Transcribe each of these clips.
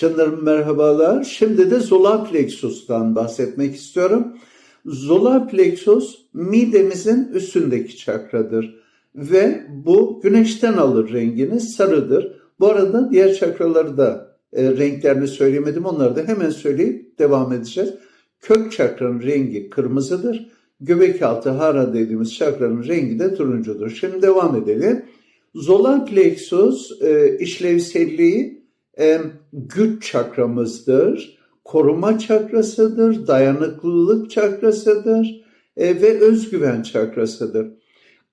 Canlarım merhabalar. Şimdi de solar plexus'tan bahsetmek istiyorum. Solar plexus midemizin üstündeki çakradır ve bu güneşten alır rengini sarıdır. Bu arada diğer çakraları da e, renklerini söylemedim. Onları da hemen söyleyip devam edeceğiz. Kök çakranın rengi kırmızıdır. Göbek altı hara dediğimiz çakranın rengi de turuncudur. Şimdi devam edelim. Solar plexus e, işlevselliği güç çakramızdır, koruma çakrasıdır, dayanıklılık çakrasıdır e, ve özgüven çakrasıdır.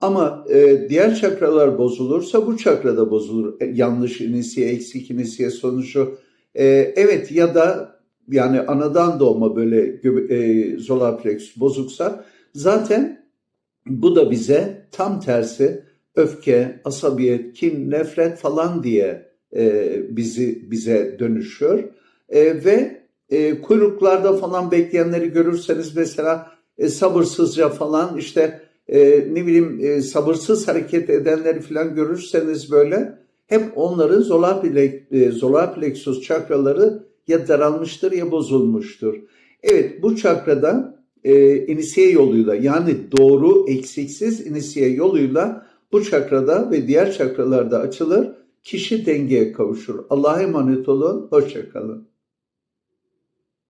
Ama e, diğer çakralar bozulursa bu çakra da bozulur. E, yanlış inisiye, eksik inisiye sonucu. Evet ya da yani anadan doğma böyle e, plexus bozuksa zaten bu da bize tam tersi öfke, asabiyet, kin, nefret falan diye e, bizi bize dönüşüyor. E, ve e, kuyruklarda falan bekleyenleri görürseniz mesela e, sabırsızca falan işte e, ne bileyim e, sabırsız hareket edenleri falan görürseniz böyle hep onların solar, plek, e, solar plexus çakraları ya daralmıştır ya bozulmuştur. Evet bu çakrada e, inisiye yoluyla yani doğru eksiksiz inisiye yoluyla bu çakrada ve diğer çakralarda açılır. Kişi dengeye kavuşur. Allah'a emanet olun. Hoşçakalın.